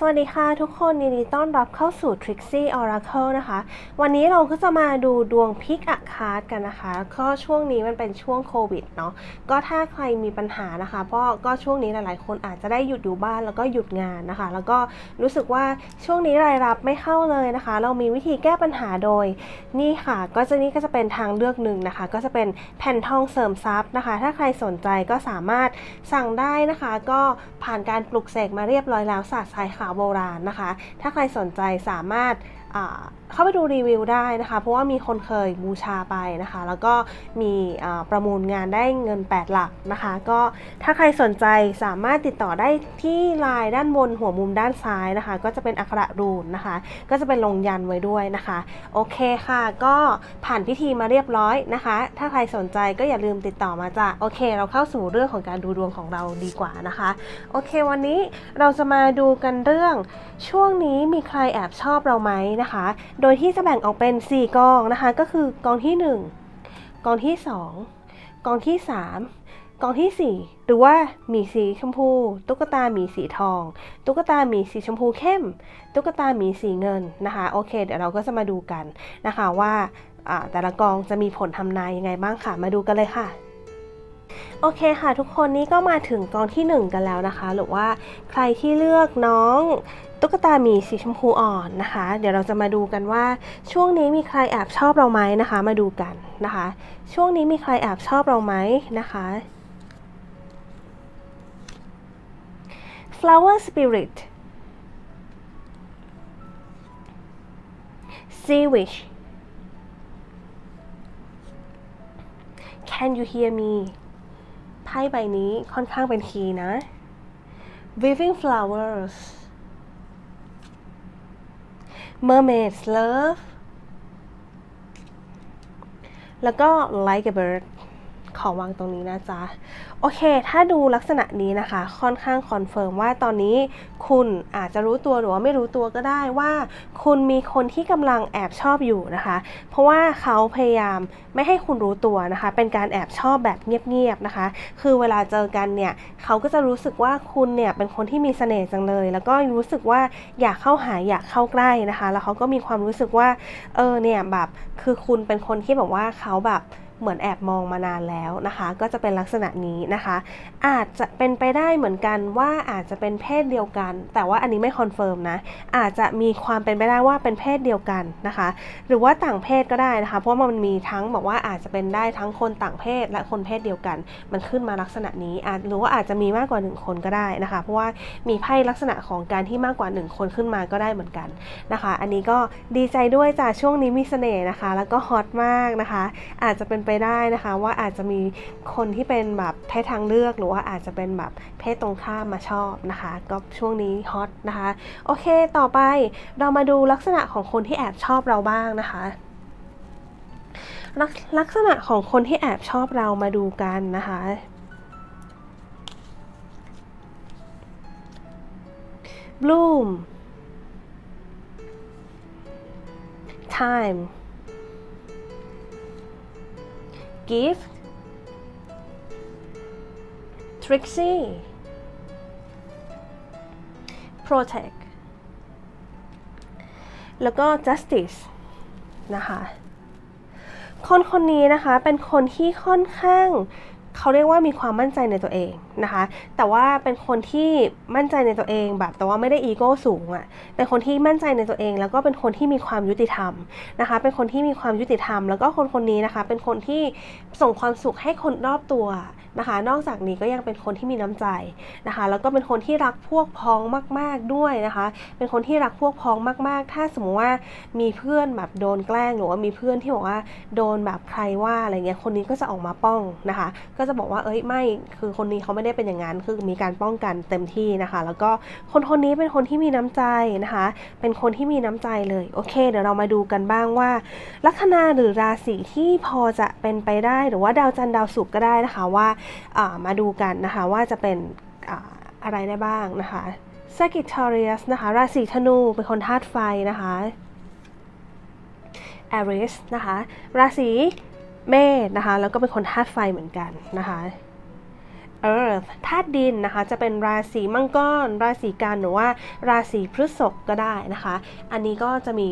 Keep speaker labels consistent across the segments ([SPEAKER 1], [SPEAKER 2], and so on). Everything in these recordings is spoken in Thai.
[SPEAKER 1] สวัสดีค่ะทุกคนยินดีต้อนรับเข้าสู่ Trixie Oracle นะคะ วันนี้เราก็จะมาดูดวงพิกอะคาร์ดกันนะคะ ก็ช่วงนี้มันเป็นช่วงโควิดเนาะก็ถ้าใครมีปัญหานะคะเพราะก็ช่วงนี้หลายๆ คนอาจจะได้หยุดอยู่บ้านแล้วก็หยุดงานนะคะ แล้วก็รู้สึกว่าช่วงนี้รายรับไม่เข้าเลยนะคะ เรามีวิธีแก้ปัญหาโดย นี่ค่ะ ก็จะนี่ก็จะเป็นทางเลือกหนึ่งนะคะ ก็จะเป็นแผ่นทองเสริมทรัพย์นะคะ ถ้าใครสนใจก็สามารถสั่งได้นะคะ ก็ผ่านการปลุกเสกมาเรียบร้อยแล้วศาสตร์ทรายขาวโบราณนะคะ ถ้าใครสนใจสามารถเข้าไปดูรีวิวได้นะคะ เพราะว่ามีคนเคยบูชาไปนะคะ แล้วก็มีประมูลงานได้เงิน 8 หลักนะคะ ก็ถ้าใครสนใจสามารถติดต่อได้ที่ไลน์ด้านบนหัวมุมด้านซ้ายนะคะ ก็จะเป็นอักระรูนนะคะ ก็จะเป็นลงยันไว้ด้วยนะคะ โอเคค่ะ ก็ผ่านพิธีมาเรียบร้อยนะคะ ถ้าใครสนใจก็อย่าลืมติดต่อมาจ้ะโอเค เราเข้าสู่เรื่องของการดูดวงของเราดีกว่านะคะ โอเค วันนี้เราจะมาดูกันเรื่อง ช่วงนี้มีใครแอบชอบเราไหมนะคะโดยที่จะแบ่งออกเป็น 4 กองนะคะ ก็คือกองที่ 1 กองที่ 2 กองที่ 3 กองที่ 4 หรือว่าหมีสีชมพู ตุ๊กตาหมีสีทอง ตุ๊กตาหมีสีชมพูเข้ม ตุ๊กตาหมีสีเงินนะคะ โอเค เดี๋ยวเราก็จะมาดูกันนะคะว่าแต่ละกองจะมีผลทำนายยังไงบ้างค่ะ มาดูกันเลยค่ะโอเคค่ะทุกคนนี่ก็มาถึงกองที่ 1 กันแล้วนะคะ หรือว่าใครที่เลือกน้อง ตุ๊กตาหมีสีชมพูอ่อนนะคะ เดี๋ยวเราจะมาดูกันว่า ช่วงนี้มีใครแอบชอบเราไหมนะคะ มาดูกันนะคะ ช่วงนี้มีใครแอบชอบเราไหมนะคะ flower spirit sea wish can you hear me ไพ่ใบนี้ค่อนข้างเป็นคีย์นะ Weaving Flowers Mermaid's Love แล้วก็ Like a Bird ขอวางตรงนี้นะจ๊ะ โอเค ถ้าดูลักษณะนี้นะคะ ค่อนข้างคอนเฟิร์มว่าตอนนี้คุณอาจจะรู้ตัวหรือว่าไม่รู้ตัวก็ได้ว่า คุณมีคนที่กำลังแอบชอบอยู่นะคะ เพราะว่าเขาพยายามไม่ให้คุณรู้ตัวนะคะ เป็นการแอบชอบแบบเงียบๆนะคะ คือเวลาเจอกันเนี่ยเขาก็จะรู้สึกว่าคุณเนี่ยเป็นคนที่มีเสน่ห์จังเลย แล้วก็รู้สึกว่าอยากเข้าหาอยากเข้าใกล้นะคะ แล้วเขาก็มีความรู้สึกว่าเออเนี่ยแบบคือคุณเป็นคนที่แบบว่าเขาแบบ เหมือนแอบมองมานานแล้วนะคะ ก็จะเป็นลักษณะนี้นะคะ อาจจะเป็นไปได้เหมือนกันว่าอาจจะเป็นเพศเดียวกัน แต่ว่าอันนี้ไม่คอนเฟิร์มนะ อาจจะมีความเป็นไปได้ว่าเป็นเพศเดียวกันนะคะ หรือว่าต่างเพศก็ได้นะคะ เพราะว่ามันมีทั้งบอกว่าอาจจะเป็นได้ทั้งคนต่างเพศและคนเพศเดียวกัน มันขึ้นมาลักษณะนี้อาจหรือว่าอาจจะมีมากกว่า 1 คนก็ได้นะคะ เพราะว่ามีไพ่ลักษณะของการที่มากกว่า 1 คนขึ้นมาก็ได้เหมือนกันนะคะ อันนี้ก็ดีใจด้วยจ้ะช่วงนี้มีเสน่ห์นะคะ แล้วก็ฮอตมากนะคะ อาจจะเป็นไปได้นะคะ ว่าอาจจะมีคนที่เป็นแบบเพศทางเลือก หรือว่าอาจจะเป็นแบบเพศตรงข้ามมาชอบนะคะ ก็ช่วงนี้ฮอตนะคะ โอเคต่อไปเรามาดูลักษณะของคนที่แอบชอบเราบ้างนะคะลักลักษณะของคนที่แอบชอบเรามาดูกันนะคะ bloom time gift Trixie protect แล้วก็ justice นะคะ คนคนนี้นะคะเป็นคนที่ค่อนข้าง เขาเรียกว่ามีความมั่นใจในตัวเองนะคะ แต่ว่าเป็นคนที่มั่นใจในตัวเองแบบ แต่ว่าไม่ได้อีโก้สูงอะ่ะ เป็นคนที่มั่นใจในตัวเอง แล้วก็เป็นคนที่มีความยุติธรรมนะคะ เป็นคนที่มีความยุติธรรม แล้วก็คนคนนี้นะคะ เป็นคนที่ส่งความสุขให้คนรอบตัว นะคะ นอกจากนี้ก็ยังเป็นคนที่มีน้ำใจนะคะ แล้วก็เป็นคนที่รักพวกพ้องมาก ๆด้วยนะคะ เป็นคนที่รักพวกพ้องมาก ๆ ถ้าสมมติว่ามีเพื่อนแบบโดนแกล้งหรือว่ามีเพื่อนที่บอกว่าโดนแบบใครว่าอะไรเงี้ยคนนี้ก็จะออกมาป้องนะคะ ก็จะบอกว่าเอ้ยไม่คือคนนี้เขาไม่ได้เป็นอย่างนั้นคือมีการป้องกันเต็มที่นะคะ แล้วก็คนคนนี้เป็นคนที่มีน้ำใจนะคะ เป็นคนที่มีน้ำใจเลยโอเค เดี๋ยวเรามาดูกันบ้างว่า ลัคนาหรือราศีที่พอจะเป็นไปได้หรือว่าดาวจันทร์ดาวศุกร์ก็ได้นะคะว่าอ่ามาดูกันนะคะว่าจะเป็นอ่าอะไรได้บ้างนะคะ Sagittarius นะคะราศีธนูเป็นคนธาตุไฟนะคะ Aries นะคะราศีเมษนะคะแล้วก็เป็นคนธาตุไฟเหมือนกันนะคะ earth ธาตุดินนะคะ จะเป็นราศีมังกร ราศีกันหรือว่าราศีพฤษภก็ได้นะคะ อันนี้ก็จะมี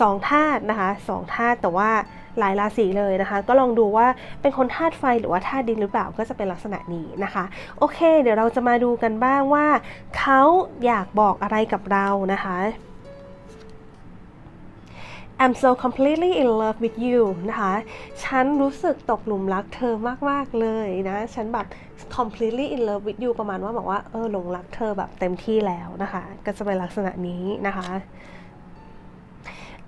[SPEAKER 1] สองธาตุนะคะสองธาตุแต่ว่า หลายราศีเลยนะคะ ก็ลองดูว่าเป็นคนธาตุไฟหรือว่าธาตุดินหรือเปล่าก็จะเป็นลักษณะนี้นะคะ โอเค เดี๋ยวเราจะมาดูกันบ้างว่าเขาอยากบอกอะไรกับเรานะคะ I'm so completely in love with you นะคะ ฉันรู้สึกตกหลุมรักเธอมาก ๆ เลยนะ ฉันแบบ completely in love with you ประมาณว่าบอกว่า เออหลงรักเธอแบบเต็มที่แล้วนะคะ ก็จะเป็นลักษณะนี้นะคะ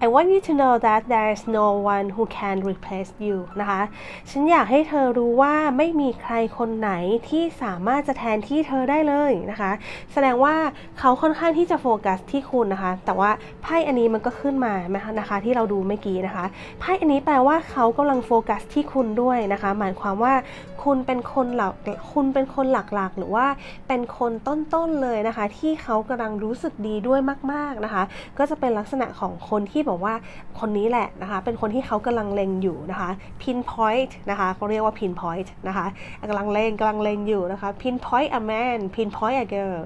[SPEAKER 1] I want you to know that there is no one who can replace you นะคะ ฉันอยากให้เธอรู้ว่าไม่มีใครคนไหนที่สามารถจะแทนที่เธอได้เลยนะคะ แสดงว่าเขาค่อนข้างที่จะโฟกัสที่คุณนะคะ แต่ว่าไพ่อันนี้มันก็ขึ้นมานะคะ ที่เราดูเมื่อกี้นะคะ ไพ่อันนี้แปลว่าเขากำลังโฟกัสที่คุณด้วยนะคะ หมายความว่า คุณเป็นคนหลักคุณเป็นคนหลักๆ หรือว่าเป็นคนต้นๆเลยนะคะ ที่เขากำลังรู้สึกดีด้วยมาก ๆนะคะ ก็จะเป็นลักษณะของคนที่บอกว่าคนนี้แหละนะคะ เป็นคนที่เขากำลังเล็งอยู่นะคะ pinpoint นะคะเขาเรียกว่า pinpoint นะคะกำลังเล็งกำลังเล็งอยู่นะคะ pinpoint a man pinpoint a girl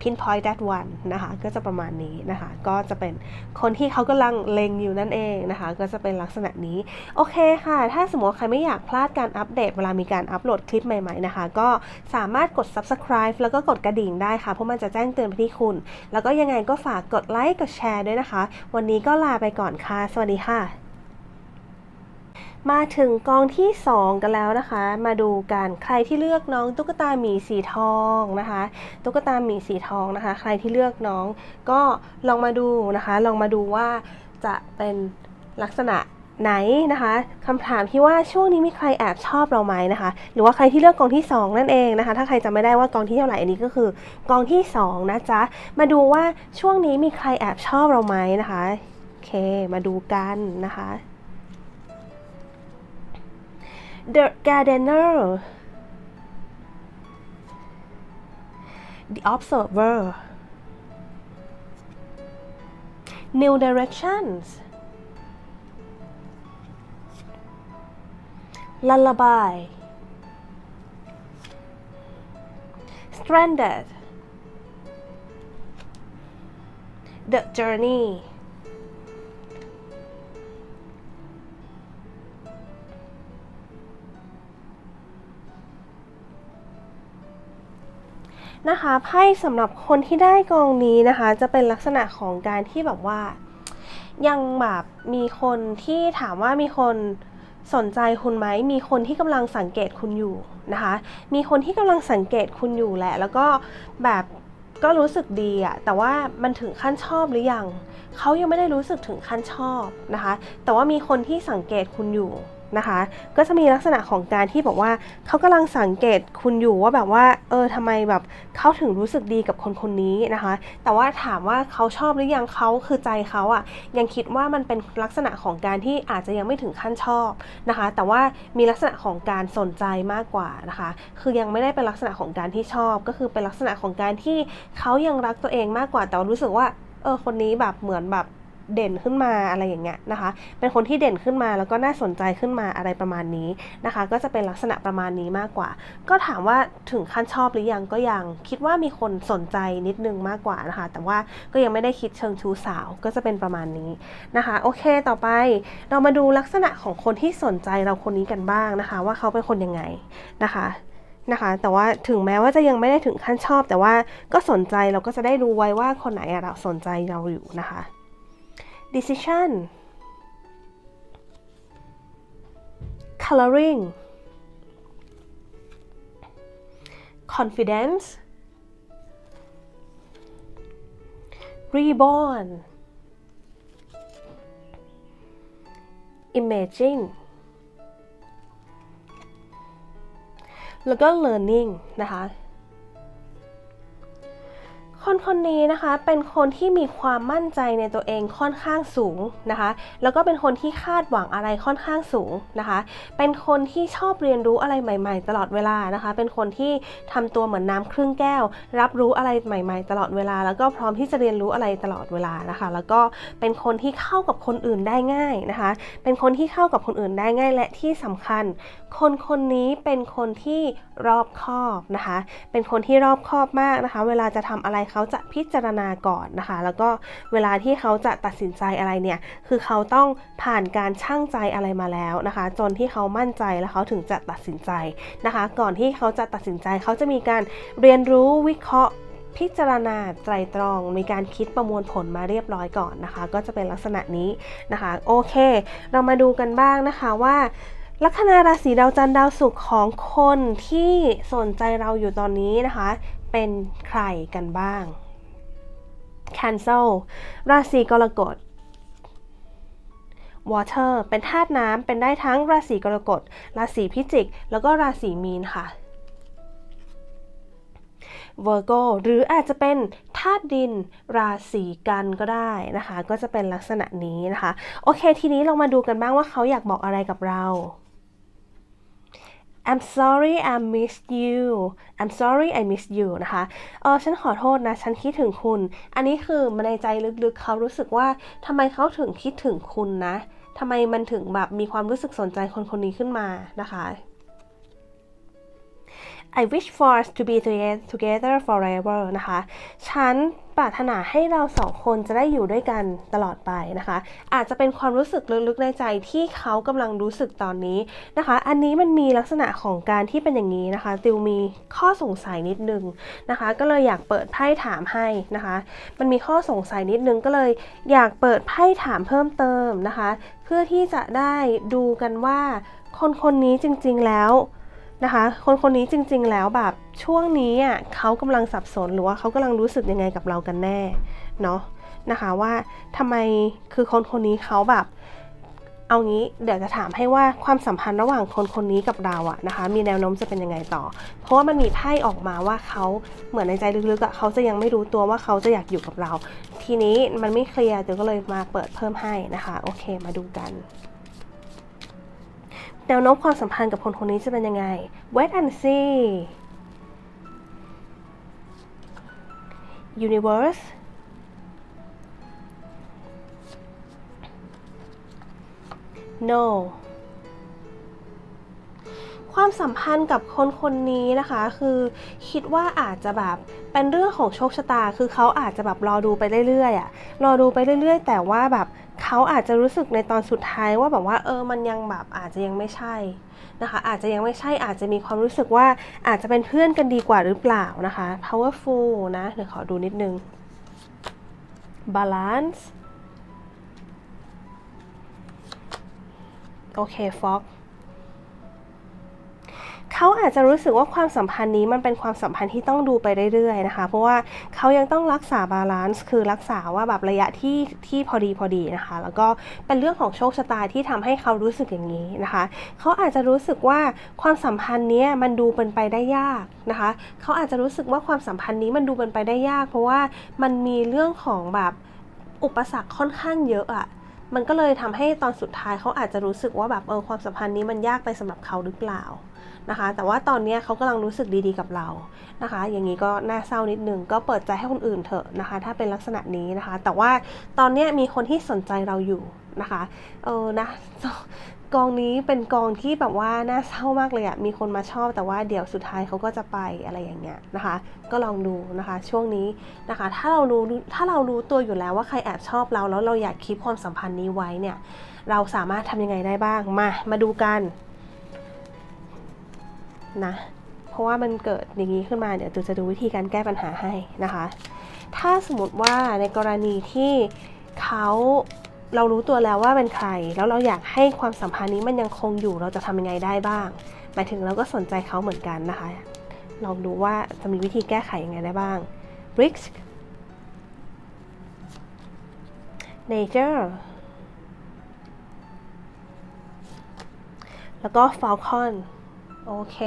[SPEAKER 1] pinpoint that one นะคะก็จะประมาณนี้นะคะก็จะเป็นคนที่เขากำลังเล็งอยู่นั่นเองนะคะก็จะเป็นลักษณะนี้ โอเคค่ะ ถ้าสมมติว่าใครไม่อยากพลาดการอัปเดตเวลามีการอัปโหลดคลิปใหม่ๆนะคะก็สามารถกด subscribe แล้วก็กดกระดิ่งได้ค่ะ เพราะมันจะแจ้งเตือนไปที่คุณ แล้วก็ยังไงก็ฝากกดไลค์กดแชร์ด้วยนะคะ วันนี้ก็ลาไปก่อนค่ะ สวัสดีค่ะ มาถึงกองที่ 2 กันแล้วนะคะ มาดูกันใครที่เลือกน้องตุ๊กตาหมีสีทองนะคะ ตุ๊กตาหมีสีทองนะคะ ใครที่เลือกน้อง ก็ลองมาดูนะคะ ลองมาดูว่าจะเป็นลักษณะไหนนะคะคำถามที่ว่าช่วงนี้มีใครแอบชอบเราไหมนะคะ หรือว่าใครที่เลือกกองที่ 2 นั่นเองนะคะ ถ้าใครจำไม่ได้ว่ากองที่เท่าไหร่อันนี้ก็คือกองที่ 2 นะจ๊ะ มาดูว่าช่วงนี้มีใครแอบชอบเราไหมนะคะโอเค มาดูกันนะคะ The Gardener. The Observer. New Directions. Lullaby. Stranded. The Journey นะคะไพ่สำหรับคนที่ได้กองนี้นะคะ จะเป็นลักษณะของการที่แบบว่า ยังแบบมีคนที่ถามว่ามีคนสนใจคุณไหม มีคนที่กำลังสังเกตคุณอยู่นะคะ มีคนที่กำลังสังเกตคุณอยู่แหละ แล้วก็แบบก็รู้สึกดีอะแต่ว่ามันถึงขั้นชอบหรือยัง เขายังไม่ได้รู้สึกถึงขั้นชอบนะคะ แต่ว่ามีคนที่สังเกตคุณอยู่ นะคะ ก็จะมีลักษณะของการที่บอกว่าเขากำลังสังเกตคุณอยู่ว่าแบบว่าเออทำไมแบบเขาถึงรู้สึกดีกับคนคนนี้นะคะ แต่ว่าถามว่าเขาชอบหรือยังเขาคือใจเขาอะ่ะยังคิดว่ามันเป็นลักษณะของการที่อาจจะยังไม่ถึงขั้นชอบนะคะ แต่ว่ามีลักษณะของการสนใจมากกว่านะคะ คือยังไม่ได้เป็นลักษณะของการที่ชอบ ก็คือเป็นลักษณะของการที่เขายังรักตัวเองมากกว่า แต่รู้สึกว่าเออคนนี้แบบเหมือนแบบ เด่นขึ้นมาอะไรอย่างเงี้ยนะคะ เป็นคนที่เด่นขึ้นมาแล้วก็น่าสนใจขึ้นมาอะไรประมาณนี้นะคะ ก็จะเป็นลักษณะประมาณนี้มากกว่า ก็ถามว่าถึงขั้นชอบหรือยังก็ยัง คิดว่ามีคนสนใจนิดนึงมากกว่านะคะ แต่ว่าก็ยังไม่ได้คิดเชิงชู้สาวก็จะเป็นประมาณนี้นะคะ โอเคต่อไปเรามาดูลักษณะของคนที่สนใจเราคนนี้กันบ้างนะคะ ว่าเขาเป็นคนยังไงนะคะนะคะแต่ว่าถึงแม้ว่าจะยังไม่ได้ถึงขั้นชอบ แต่ว่าก็สนใจเราก็จะได้รู้ไว้ว่าคนไหนเราสนใจเราอยู่นะคะ decision coloring confidence reborn imaging แล้วก็ learning นะคะ คนคนนี้นะคะเป็นคนที่มีความมั่นใจในตัวเองค่อนข้างสูงนะคะ แล้วก็เป็นคนที่คาดหวังอะไรค่อนข้างสูงนะคะ เป็นคนที่ชอบเรียนรู้อะไรใหม่ ๆ ตลอดเวลานะคะ เป็นคนที่ทำตัวเหมือนน้ำครึ่งแก้ว รับรู้อะไรใหม่ ๆ ตลอดเวลา แล้วก็พร้อมที่จะเรียนรู้อะไรตลอดเวลานะคะ แล้วก็เป็นคนที่เข้ากับคนอื่นได้ง่ายนะคะ เป็นคนที่เข้ากับคนอื่นได้ง่ายและที่สำคัญ คนคนนี้เป็นคนที่รอบคอบนะคะ เป็นคนที่รอบคอบมากนะคะ เวลาจะทำอะไรเขาจะพิจารณาก่อนนะคะ แล้วก็เวลาที่เขาจะตัดสินใจอะไรเนี่ย คือเขาต้องผ่านการชั่งใจอะไรมาแล้วนะคะ จนที่เขามั่นใจแล้วเขาถึงจะตัดสินใจนะคะ ก่อนที่เขาจะตัดสินใจเขาจะมีการเรียนรู้วิเคราะห์พิจารณาไตรตรองมีการคิดประมวลผลมาเรียบร้อยก่อนนะคะ ก็จะเป็นลักษณะนี้นะคะ โอเค เรามาดูกันบ้างนะคะว่า ลัคนาราศีดาวจันทร์ดาวศุกร์ของคนที่สนใจเราอยู่ตอนนี้นะคะ เป็นใครกันบ้าง Cancel ราศีกรกฎ Water เป็นธาตุน้ำเป็นได้ทั้งราศีกรกฎ ราศีพิจิก แล้วก็ราศีมีนค่ะ Virgo หรืออาจจะเป็นธาตุดินราศีกันก็ได้นะคะ ก็จะเป็นลักษณะนี้นะคะ โอเคทีนี้เรามาดูกันบ้างว่าเขาอยากบอกอะไรกับเรา I'm sorry I missed you I'm sorry I missed you นะคะเออฉันขอโทษนะ ฉันคิดถึงคุณ อันนี้คือมันในใจลึกๆ เขารู้สึกว่าทำไมเขาถึงคิดถึงคุณนะทำไมมันถึงแบบมีความรู้สึกสนใจคนคนนี้ขึ้นมานะคะ I wish for us to be together forever นะคะ ฉัน ปรารถนาให้เราสองคนจะได้อยู่ด้วยกันตลอดไปนะคะ อาจจะเป็นความรู้สึกลึกๆในใจที่เขากำลังรู้สึกตอนนี้นะคะ อันนี้มันมีลักษณะของการที่เป็นอย่างนี้นะคะ ติวมีข้อสงสัยนิดนึงนะคะ ก็เลยอยากเปิดไพ่ถามให้นะคะ มันมีข้อสงสัยนิดนึงก็เลยอยากเปิดไพ่ถามเพิ่มเติมนะคะ เพื่อที่จะได้ดูกันว่าคนคนนี้จริงๆแล้ว นะคะ คนคนนี้จริง ๆ แล้วแบบช่วงนี้อะเขากำลังสับสนหรือว่าเขากำลังรู้สึกยังไงกับเรากันแน่เนาะนะคะว่าทำไมคือคนคนนี้เขาแบบ เอางี้เดี๋ยวจะถามให้ว่าความสัมพันธ์ระหว่างคนคนนี้กับเราอะนะคะ มีแนวโน้มจะเป็นยังไงต่อ เพราะว่ามันมีไพ่ออกมาว่าเขาเหมือนในใจลึกๆอะเขาจะยังไม่รู้ตัวว่าเขาจะอยากอยู่กับเรา ทีนี้มันไม่เคลียร์เดี๋ยวก็เลยมาเปิดเพิ่มให้นะคะ โอเคมาดูกัน แนวโน้มความสัมพันธ์กับคนคนนี้จะเป็นยังไง Wait and see Universe No ความสัมพันธ์กับคนคนนี้นะคะ คือคิดว่าอาจจะแบบเป็นเรื่องของโชคชะตา คือเขาอาจจะแบบรอดูไปเรื่อยๆอะรอดูไปเรื่อย ๆ แต่ว่าแบบ เขาอาจจะรู้สึกในตอนสุดท้ายว่าแบบว่าเออมันยังแบบอาจจะยังไม่ใช่นะคะ อาจจะยังไม่ใช่อาจจะมีความรู้สึกว่าอาจจะเป็นเพื่อนกันดีกว่าหรือเปล่านะคะ powerful นะเดี๋ยวขอดูนิดนึง balance โอเค fog เขาอาจจะรู้สึกว่าความสัมพันธ์นี้มันเป็นความสัมพันธ์ที่ต้องดูไปเรื่อยๆนะคะ เพราะว่าเขายังต้องรักษาบาลานซ์คือรักษาว่าแบบระยะที่ที่พอดีพอดีนะคะ แล้วก็เป็นเรื่องของโชคชะตาที่ทำให้เขารู้สึกอย่างนี้นะคะ เขาอาจจะรู้สึกว่าความสัมพันธ์นี้มันดูเป็นไปได้ยากนะคะ เขาอาจจะรู้สึกว่าความสัมพันธ์นี้มันดูเป็นไปได้ยาก เพราะว่ามันมีเรื่องของแบบอุปสรรคค่อนข้างเยอะอะ มันก็เลยทำให้ตอนสุดท้ายเขาอาจจะรู้สึกว่าแบบเออความสัมพันธ์นี้มันยากไปสำหรับเขาหรือเปล่านะคะ แต่ว่าตอนนี้เขากำลังรู้สึกดีๆกับเรานะคะ อย่างนี้ก็น่าเศร้านิดนึงก็เปิดใจให้คนอื่นเถอะนะคะ ถ้าเป็นลักษณะนี้นะคะ แต่ว่าตอนนี้มีคนที่สนใจเราอยู่นะคะ เออนะ กองนี้เป็นกองที่แบบว่าน่าเศร้ามากเลยอะมีคนมาชอบแต่ว่าเดี๋ยวสุดท้ายเขาก็จะไปอะไรอย่างเงี้ยนะคะ ก็ลองดูนะคะ ช่วงนี้นะคะ ถ้าเรารู้ถ้าเรารู้ตัวอยู่แล้วว่าใครแอบชอบเราแล้วเราอยากคีบความสัมพันธ์นี้ไว้เนี่ย เราสามารถทำยังไงได้บ้างมามาดูกันนะเพราะว่ามันเกิดอย่างนี้ขึ้นมาเดี๋ยวจูจะดูวิธีการแก้ปัญหาให้นะคะ ถ้าสมมติว่าในกรณีที่เขา เรารู้ตัวแล้วว่าเป็นใคร แล้วเราอยากให้ความสัมพันธ์นี้มันยังคงอยู่เราจะทำยังไงได้บ้างหมายถึงเราก็สนใจเขาเหมือนกันนะคะ ลองดูว่าจะมีวิธีแก้ไขยังไงได้บ้าง risk nature แล้วก็ falcon โอเค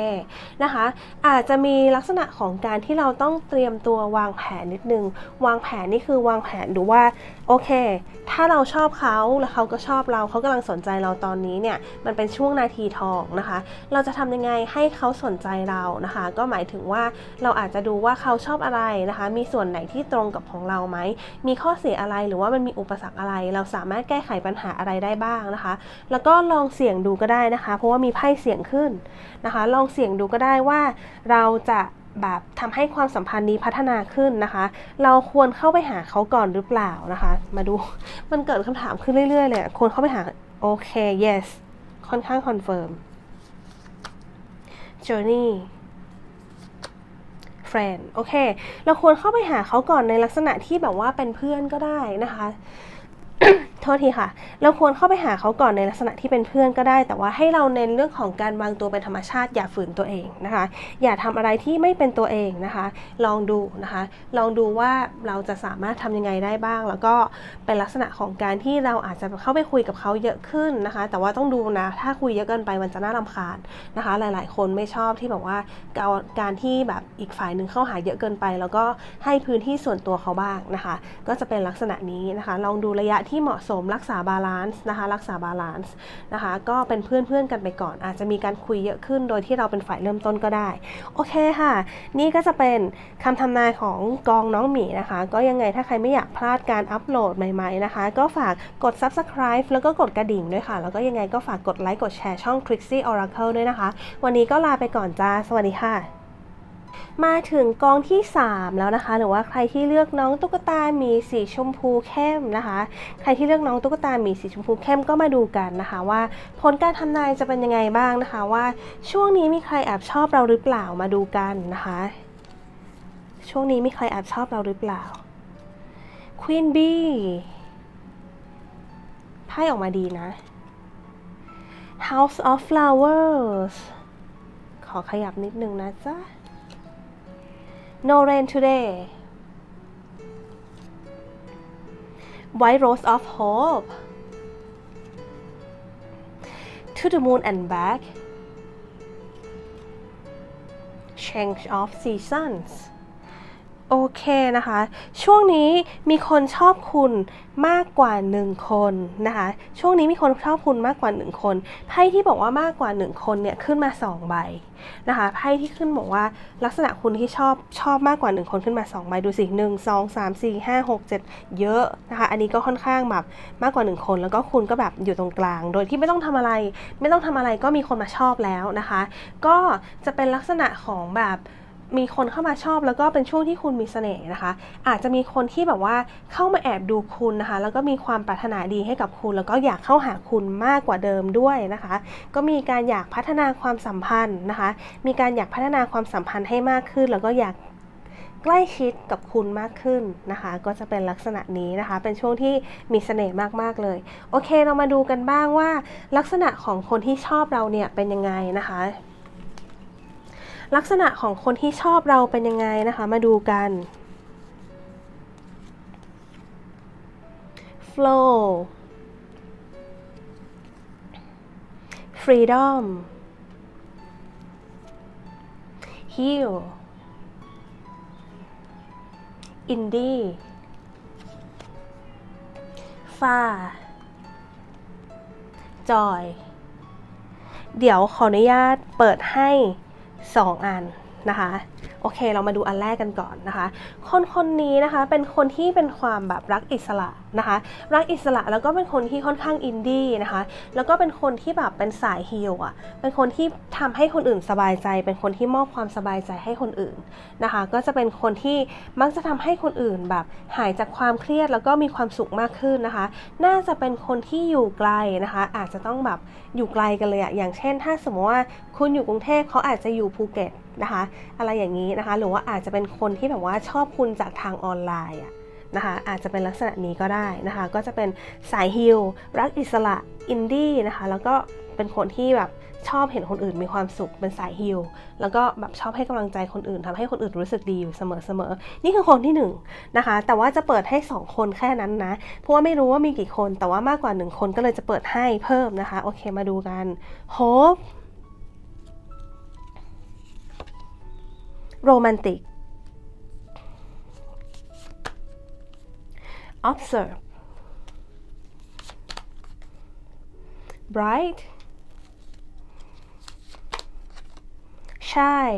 [SPEAKER 1] นะคะ อาจจะมีลักษณะของการที่เราต้องเตรียมตัววางแผนนิดนึง วางแผนนี่คือวางแผนดูว่า โอเค ถ้าเราชอบเขาแล้วเขาก็ชอบเราเขากำลังสนใจเราตอนนี้เนี่ยมันเป็นช่วงนาทีทองนะคะ เราจะทำยังไงให้เขาสนใจเรานะคะ ก็หมายถึงว่าเราอาจจะดูว่าเขาชอบอะไรนะคะ มีส่วนไหนที่ตรงกับของเราไหมมีข้อเสียอะไรหรือว่ามันมีอุปสรรคอะไร เราสามารถแก้ไขปัญหาอะไรได้บ้างนะคะ แล้วก็ลองเสี่ยงดูก็ได้นะคะ เพราะว่ามีไพ่เสี่ยงขึ้นนะคะ ลองเสี่ยงดูก็ได้ว่าเราจะ แบบทำให้ความสัมพันธ์นี้พัฒนาขึ้นนะคะ เราควรเข้าไปหาเขาก่อนหรือเปล่านะคะ มาดูมันเกิดคำถามขึ้นเรื่อยๆเลยควรเข้าไปหาโอเค yes ค่อนข้างคอนเฟิร์ม journey friend โอเค เราควรเข้าไปหาเขาก่อนในลักษณะที่แบบว่าเป็นเพื่อนก็ได้นะคะ ทษทีค่ะ เราควรเข้าไปหาเขาก่อนในลักษณะที่เป็นเพื่อนก็ได้ แต่ว่าให้เราเน้นเรื่องของการวางตัวเป็นธรรมชาติ อย่าฝืนตัวเองนะคะ อย่าทำอะไรที่ไม่เป็นตัวเองนะคะ ลองดูนะคะ ลองดูว่าเราจะสามารถทำยังไงได้บ้าง แล้วก็เป็นลักษณะของการที่เราอาจจะเข้าไปคุยกับเขาเยอะขึ้นนะคะ แต่ว่าต้องดูนะ ถ้าคุยเยอะเกินไปมันจะน่ารำคาญนะคะ หลาย ๆ คนไม่ชอบที่แบบว่าการการที่แบบอีกฝ่ายหนึ่งเข้าหาเยอะเกินไป แล้วก็ให้พื้นที่ส่วนตัวเขาบ้างนะคะ ก็จะเป็นลักษณะนี้นะคะ ลองดูระยะที่เหมาะสมรักษาบาลานซ์นะคะรักษาบาลานซ์นะคะก็เป็นเพื่อนๆกันไปก่อน อาจจะมีการคุยเยอะขึ้นโดยที่เราเป็นฝ่ายเริ่มต้นก็ได้ โอเคค่ะ นี่ก็จะเป็นคำทำนายของกองน้องหมีนะคะ ก็ยังไงถ้าใครไม่อยากพลาดการอัปโหลดใหม่ๆนะคะ ก็ฝากกด subscribe แล้วก็กดกระดิ่งด้วยค่ะ แล้วก็ยังไงก็ฝากกดไลค์กดแชร์ช่อง Trixie Oracle ด้วยนะคะ วันนี้ก็ลาไปก่อนจ้า สวัสดีค่ะ มาถึงกองที่ 3 แล้วนะคะ หรือว่าใครที่เลือกน้องตุ๊กตาหมีสีชมพูเข้มนะคะ ใครที่เลือกน้องตุ๊กตาหมีสีชมพูเข้มก็มาดูกันนะคะ ว่าผลการทำนายจะเป็นยังไงบ้างนะคะ ว่าช่วงนี้มีใครแอบชอบเราหรือเปล่ามาดูกันนะคะ ช่วงนี้มีใครแอบชอบเราหรือเปล่า Queen Bee ไพ่ออกมาดีนะ House of Flowers ขอขยับนิดนึงนะจ๊ะ No rain today. White rose of hope. To the moon and back. Change of seasons โอเคนะคะ ช่วงนี้มีคนชอบคุณมากกว่า 1 คนนะคะ ช่วงนี้มีคนชอบคุณมากกว่า 1 คนไพ่ที่บอกว่ามากกว่า 1 คนเนี่ยขึ้นมา 2 ใบนะคะไพ่ที่ขึ้นบอกว่าลักษณะคุณที่ชอบชอบมากกว่า 1 คนขึ้นมา 2 ใบดูสิหนึ่งสองสามสี่ห้าหกเจ็ดเยอะนะคะ อันนี้ก็ค่อนข้างแบบมากกว่า 1 คน แล้วก็คุณก็แบบอยู่ตรงกลาง โดยที่ไม่ต้องทำอะไร ไม่ต้องทำอะไรก็มีคนมาชอบแล้วนะคะ ก็จะเป็นลักษณะของแบบ มีคนเข้ามาชอบแล้วก็เป็นช่วงที่คุณมีเสน่ห์นะคะ อาจจะมีคนที่แบบว่าเข้ามาแอบดูคุณนะคะ แล้วก็มีความปรารถนาดีให้กับคุณ แล้วก็อยากเข้าหาคุณมากกว่าเดิมด้วยนะคะ ก็มีการอยากพัฒนาความสัมพันธ์นะคะ มีการอยากพัฒนาความสัมพันธ์ให้มากขึ้น แล้วก็อยากใกล้ชิดกับคุณมากขึ้นนะคะ ก็จะเป็นลักษณะนี้นะคะ เป็นช่วงที่มีเสน่ห์มากๆเลย โอเคเรามาดูกันบ้างว่า ลักษณะของคนที่ชอบเราเนี่ยเป็นยังไงนะคะ ลักษณะของคนที่ชอบเราเป็นยังไงนะคะ มาดูกัน flow freedom heal indie far joy เดี๋ยวขออนุญาตเปิดให้ 2 อันนะคะ โอเค เรามาดูอันแรกกันก่อนนะคะ คนคนนี้นะคะเป็นคนที่เป็นความแบบรักอิสระนะคะ รักอิสระแล้วก็เป็นคนที่ค่อนข้างอินดี้นะคะ แล้วก็เป็นคนที่แบบเป็นสายฮีลอะ เป็นคนที่ทำให้คนอื่นสบายใจ เป็นคนที่มอบความสบายใจให้คนอื่นนะคะ ก็จะเป็นคนที่มักจะทำให้คนอื่นแบบหายจากความเครียดแล้วก็มีความสุขมากขึ้นนะคะ น่าจะเป็นคนที่อยู่ไกลนะคะ อาจจะต้องแบบอยู่ไกลกันเลยอะอย่างเช่น ถ้าสมมติว่าคุณอยู่กรุงเทพเขาอาจจะอยู่ภูเก็ต นะคะ อะไรอย่างนี้นะคะ หรือว่าอาจจะเป็นคนที่แบบว่าชอบคุณจากทางออนไลน์อะนะคะอาจจะเป็นลักษณะนี้ก็ได้นะคะ ก็จะเป็นสายฮิลรักอิสระอินดี้นะคะ แล้วก็เป็นคนที่แบบชอบเห็นคนอื่นมีความสุขเป็นสายฮิลแล้วก็แบบชอบให้กำลังใจคนอื่นทำให้คนอื่นรู้สึกดีอยู่เสมอๆนี่คือคนที่หนึ่งนะคะ แต่ว่าจะเปิดให้ 2 คนแค่นั้นนะ เพราะว่าไม่รู้ว่ามีกี่คน แต่ว่ามากกว่า 1 คนก็เลยจะเปิดให้เพิ่มนะคะ โอเคมาดูกัน Hope romantic observe bright shy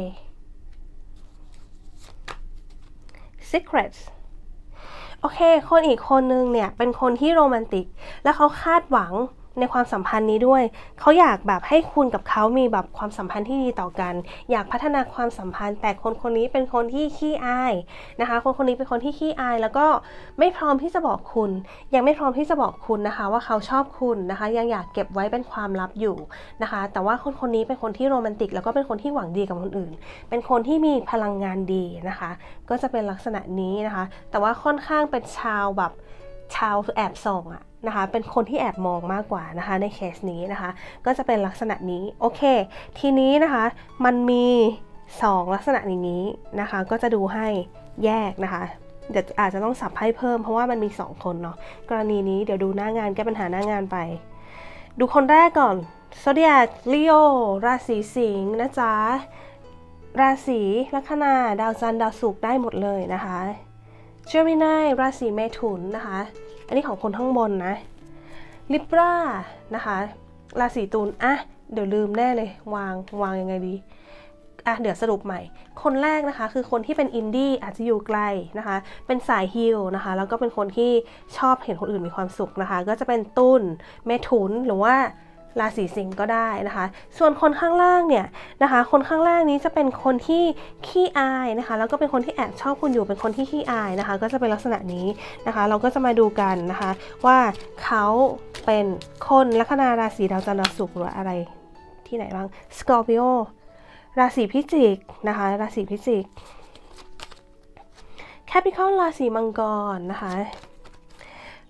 [SPEAKER 1] secret โอเค คนอีกคนนึงเนี่ย เป็นคนที่โรแมนติก แล้วเขาคาดหวัง ในความสัมพันธ์นี้ด้วย เขาอยากแบบให้คุณกับเขามีแบบความสัมพันธ์ที่ดีต่อกัน อยากพัฒนาความสัมพันธ์ แต่คนคนนี้เป็นคนที่ขี้อายนะคะ คนคนนี้เป็นคนที่ขี้อาย แล้วก็ไม่พร้อมที่จะบอกคุณ ยังไม่พร้อมที่จะบอกคุณนะคะ ว่าเขาชอบคุณนะคะ ยังอยากเก็บไว้เป็นความลับอยู่นะคะ แต่ว่าคนคนนี้เป็นคนที่โรแมนติก แล้วก็เป็นคนที่หวังดีกับคนอื่น เป็นคนที่มีพลังงานดีนะคะ ก็จะเป็นลักษณะนี้นะคะ แต่ว่าค่อนข้างเป็นชาวแบบชาวแอบส่องอะ นะคะเป็นคนที่แอบมองมากกว่านะคะในเคสนี้นะคะ ก็จะเป็นลักษณะนี้โอเค ทีนี้นะคะมันมี 2 ลักษณะอย่างนี้นะคะ ก็จะดูให้แยกนะคะเดี๋ยวอาจจะต้องสับให้เพิ่มเพราะว่ามันมี 2 คนเนาะกรณีนี้เดี๋ยวดูหน้างานแก้ปัญหาหน้างานไป ดูคนแรกก่อนโซเดียกลีโอราศีสิงห์นะจ๊ะราศีลัคนาดาวจันทร์ดาวศุกร์ได้หมดเลยนะคะเจมินายราศีเมถุนนะคะ อันนี้ของคนข้างบนนะลิบรานะคะราศีตุลอะเดี๋ยวลืมแน่เลยวางวางยังไงดีอะเดี๋ยวสรุปใหม่ คนแรกนะคะ คือคนที่เป็นอินดี้อาจจะอยู่ไกลนะคะ เป็นสายฮิลนะคะ แล้วก็เป็นคนที่ชอบเห็นคนอื่นมีความสุขนะคะ ก็จะเป็นตุลเมถุนหรือว่า ราศีสิงห์ก็ได้นะคะ ส่วนคนข้างล่างเนี่ยนะคะ คนข้างล่างนี้จะเป็นคนที่ขี้อายนะคะ แล้วก็เป็นคนที่แอบชอบคุณอยู่เป็นคนที่ขี้อายนะคะ ก็จะเป็นลักษณะนี้นะคะ เราก็จะมาดูกันนะคะ ว่าเขาเป็นคนลัคนาราศีดาวจันทร์ดาวศุกร์หรืออะไรที่ไหนบ้างสกอร์ปิโอราศีพิจิกนะคะ ราศีพิจิกแคปิคอนราศีมังกรนะคะ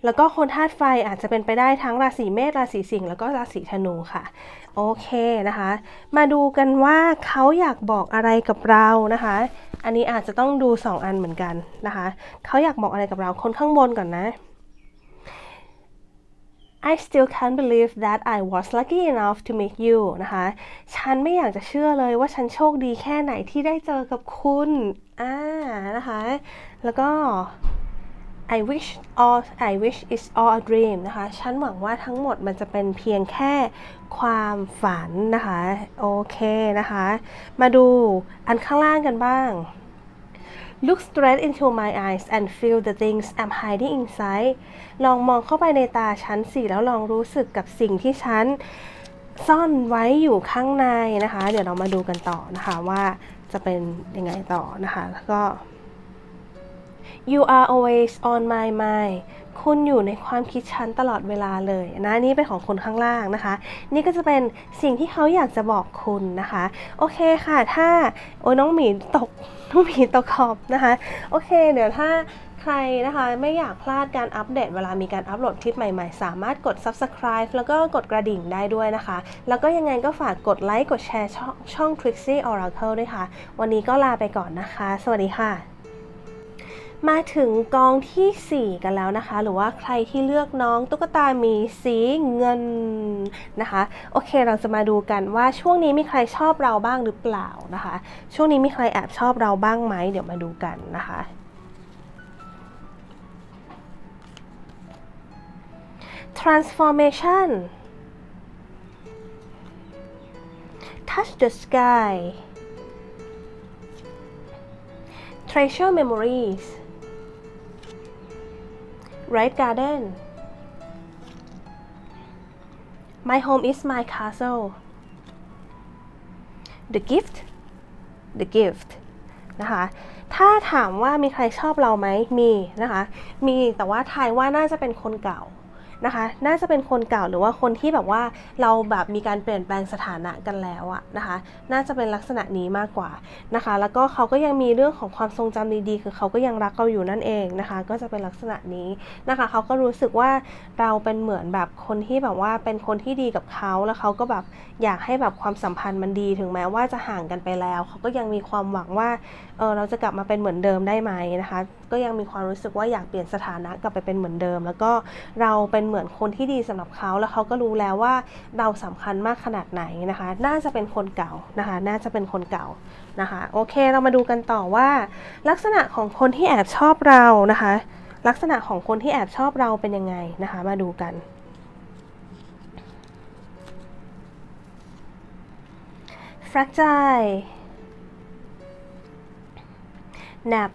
[SPEAKER 1] แล้วก็คนธาตุไฟอาจจะเป็นไปได้ทั้งราศีเมษราศีสิงห์แล้วก็ราศีธนูค่ะ โอเคนะคะ มาดูกันว่าเขาอยากบอกอะไรกับเรานะคะ อันนี้อาจจะต้องดู 2 อันเหมือนกันนะคะเขาอยากบอกอะไรกับเราคนข้างบนก่อนนะ I still can't believe that I was lucky enough to meet you นะคะ ฉันไม่อยากจะเชื่อเลยว่าฉันโชคดีแค่ไหนที่ได้เจอกับคุณ อ่า นะคะ แล้วก็ I wish all I wish is all a dream นะคะ ฉันหวังว่าทั้งหมดมันจะเป็นเพียงแค่ความฝันนะคะ โอเคนะคะ มาดูอันข้างล่างกันบ้าง Look straight into my eyes and feel the things I'm hiding inside ลองมองเข้าไปในตาฉันสิแล้วลองรู้สึกกับสิ่งที่ฉันซ่อนไว้อยู่ข้างในนะคะ เดี๋ยวเรามาดูกันต่อนะคะว่าจะเป็นยังไงต่อนะคะแล้วก็ You are always on my mind คุณอยู่ในความคิดฉันตลอดเวลาเลยนะนี่เป็นของคนข้างล่างนะคะ นี่ก็จะเป็นสิ่งที่เขาอยากจะบอกคุณนะคะ โอเคค่ะ ถ้าโอ้ยน้องหมีตกน้องหมีตกขอบนะคะ โอเค เดี๋ยวถ้าใครนะคะไม่อยากพลาดการอัปเดตเวลามีการอัปโหลดคลิปใหม่ๆ สามารถกด subscribe แล้วก็กดกระดิ่งได้ด้วยนะคะ แล้วก็ยังไงก็ฝากกดไลค์กดแชร์ช่องช่อง Trixie Oracle ด้วยค่ะ วันนี้ก็ลาไปก่อนนะคะ สวัสดีค่ะ มาถึงกองทีสี่ 4 กันแล้วนะคะ หรือว่าใครที่เลือกน้องตุ๊กตามีสีเงินนะคะ โอเคเราจะมาดูกันว่าช่วงนี้มีใครชอบเราบ้างหรือเปล่านะคะ ช่วงนี้มีใครแอบชอบเราบ้างไหมเดี๋ยวมาดูกันนะคะ transformation touch the sky treasure memories Right Garden My home is my castle The gift The gift นะคะ ถ้าถามว่ามีใครชอบเราไหมมีนะคะ มีแต่ว่าทายว่าน่าจะเป็นคนเก่า นะคะ น่าจะเป็นคนเก่าหรือว่าคนที่แบบว่าเราแบบมีการเปลี่ยนแปลงสถานะกันแล้วอะนะคะ น่าจะเป็นลักษณะนี้มากกว่านะคะ แล้วก็เขาก็ยังมีเรื่องของความทรงจำดีๆ คือเขาก็ยังรักเราอยู่นั่นเองนะคะ ก็จะเป็นลักษณะนี้นะคะ เขาก็รู้สึกว่าเราเป็นเหมือนแบบคนที่แบบว่าเป็นคนที่ดีกับเขาแล้วเขาก็แบบอยากให้แบบความสัมพันธ์มันดีถึงแม้ว่าจะห่างกันไปแล้ว เขาก็ยังมีความหวังว่าเออเราจะกลับมาเป็นเหมือนเดิมได้ไหมนะคะ ก็ยังมีความรู้สึกว่าอยากเปลี่ยนสถานะกลับไปเป็นเหมือนเดิม แล้วก็เราเป็นเหมือนคนที่ดีสำหรับเขา แล้วเขาก็รู้แล้วว่าเราสำคัญมากขนาดไหนนะคะ น่าจะเป็นคนเก่านะคะ น่าจะเป็นคนเก่านะคะโอเคเรามาดูกันต่อว่า ลักษณะของคนที่แอบชอบเรานะคะ ลักษณะของคนที่แอบชอบเราเป็นยังไงนะคะ มาดูกัน fragile nap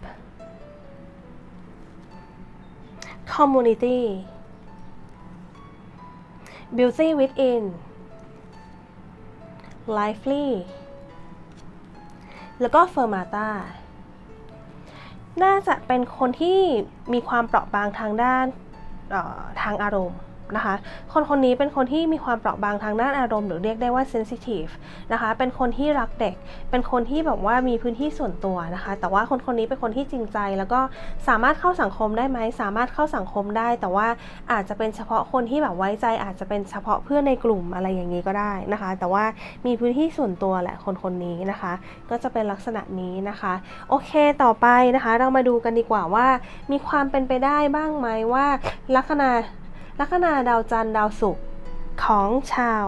[SPEAKER 1] community beauty within lively แล้วก็ fermata น่าจะเป็นคนที่มีความเปราะบางทางด้านออทางอารมณ์ นะคะ คนคนนี้เป็นคนที่มีความเปราะบางทางด้านอารมณ์หรือเรียกได้ว่า sensitive นะคะ เป็นคนที่รักเด็ก เป็นคนที่แบบว่ามีพื้นที่ส่วนตัวนะคะ แต่ว่าคนคนนี้เป็นคนที่จริงใจ แล้วก็สามารถเข้าสังคมได้ไหม สามารถเข้าสังคมได้ แต่ว่าอาจจะเป็นเฉพาะคนที่แบบไว้ใจ อาจจะเป็นเฉพาะเพื่อนในกลุ่มอะไรอย่างนี้ก็ได้นะคะ แต่ว่ามีพื้นที่ส่วนตัวแหละคนคนนี้นะคะ ก็จะเป็นลักษณะนี้นะคะ โอเค ต่อไปนะคะ เรามาดูกันดีกว่าว่า มีความเป็นไปได้บ้างไหมว่าลัคนา ลัคนาดาวจันทร์ดาวศุกร์ของชาว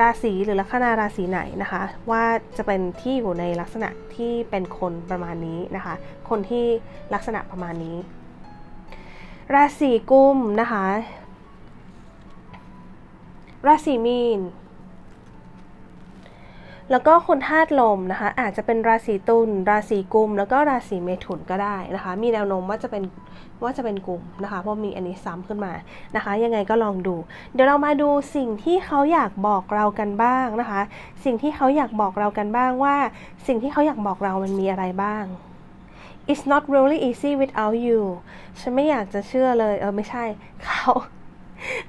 [SPEAKER 1] ราศีหรือลัคนาราศีไหนนะคะ ว่าจะเป็นที่อยู่ในลักษณะที่เป็นคนประมาณนี้นะคะ คนที่ลักษณะประมาณนี้ ราศีกุมนะคะ ราศีมีน แล้วก็คนธาตุลมนะคะ อาจจะเป็นราศีตุลราศีกุม แล้วก็ราศีเมถุนก็ได้นะคะ มีแนวโน้มว่าจะเป็นว่าจะเป็นกลุ่มนะคะ เพราะมีอันนี้ซ้ำขึ้นมานะคะ ยังไงก็ลองดู เดี๋ยวเรามาดูสิ่งที่เขาอยากบอกเรากันบ้างนะคะ สิ่งที่เขาอยากบอกเรากันบ้างว่า สิ่งที่เขาอยากบอกเรามันมีอะไรบ้าง It's not really easy without you ฉันไม่อยากจะเชื่อเลย เออ ไม่ใช่ เขา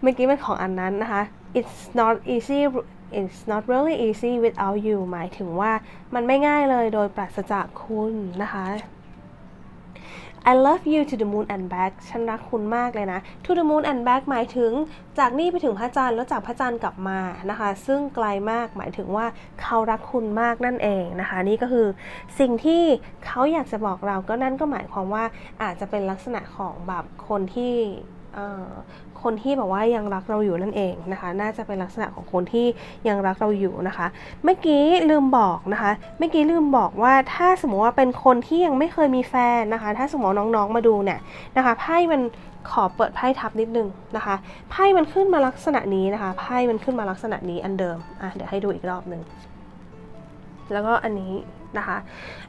[SPEAKER 1] เมื่อกี้เป็นของอันนั้นนะคะ It's not easy It's not really easy without you หมายถึงว่ามันไม่ง่ายเลยโดยปราศจากคุณนะคะ I love you to the moon and back ฉันรักคุณมากเลยนะ to the moon and back หมายถึงจากนี่ไปถึงพระจันทร์แล้วจากพระจันทร์กลับมานะคะ ซึ่งไกลมากหมายถึงว่าเขารักคุณมากนั่นเองนะคะ นี่ก็คือสิ่งที่เขาอยากจะบอกเราก็นั่นก็หมายความว่าอาจจะเป็นลักษณะของแบบคนที่ คนที่แบบว่ายังรักเราอยู่นั่นเองนะคะ น่าจะเป็นลักษณะของคนที่ยังรักเราอยู่นะคะ เมื่อกี้ลืมบอกนะคะ เมื่อกี้ลืมบอกว่าถ้าสมมติว่าเป็นคนที่ยังไม่เคยมีแฟนนะคะ ถ้าสมมติน้องๆมาดูเนี่ยนะคะไพ่มันขอเปิดไพ่ทับนิดนึงนะคะไพ่มันขึ้นมาลักษณะนี้นะคะไพ่มันขึ้นมาลักษณะนี้อันเดิมอะเดี๋ยวให้ดูอีกรอบหนึ่งแล้วก็อันนี้ นะคะ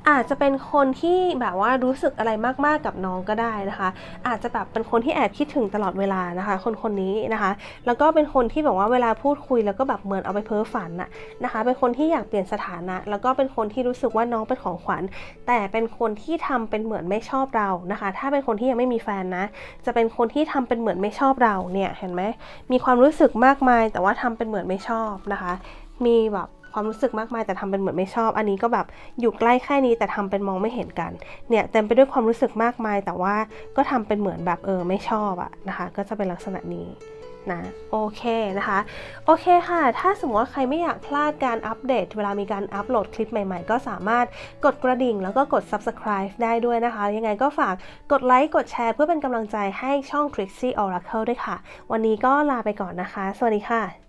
[SPEAKER 1] อาจจะเป็นคนที่แบบว่ารู้สึกอะไรมากๆกับน้องก็ได้นะคะ อาจจะแบบเป็นคนที่แอบคิดถึงตลอดเวลานะคะ คนคนนี้นะคะ แล้วก็เป็นคนที่แบบว่าเวลาพูดคุยแล้วก็แบบเหมือนเอาไปเพ้อฝันน่ะนะคะ เป็นคนที่อยากเปลี่ยนสถานะ แล้วก็เป็นคนที่รู้สึกว่าน้องเป็นของขวัญ แต่เป็นคนที่ทำเป็นเหมือนไม่ชอบเรานะคะ ถ้าเป็นคนที่ยังไม่มีแฟนนะ จะเป็นคนที่ทำเป็นเหมือนไม่ชอบเราเนี่ยเห็นไหมมีความรู้สึกมากมาย แต่ว่าทำเป็นเหมือนไม่ชอบนะคะ มีแบบ ความรู้สึกมากมายแต่ทำเป็นเหมือนไม่ชอบ อันนี้ก็แบบอยู่ใกล้แค่นี้แต่ทำเป็นมองไม่เห็นกันเนี่ยเต็มไปด้วยความรู้สึกมากมาย แต่ว่าก็ทำเป็นเหมือนแบบเออไม่ชอบอะนะคะ ก็จะเป็นลักษณะนี้นะโอเคนะคะโอเคค่ะ ถ้าสมมติว่าใครไม่อยากพลาดการอัปเดต เวลามีการอัปโหลดคลิปใหม่ๆ ก็สามารถกดกระดิ่ง แล้วก็กด subscribe ได้ด้วยนะคะ ยังไงก็ฝากกดไลค์กดแชร์เพื่อเป็นกำลังใจให้ช่อง Trixie Oracle ด้วยค่ะ วันนี้ก็ลาไปก่อนนะคะ สวัสดีค่ะ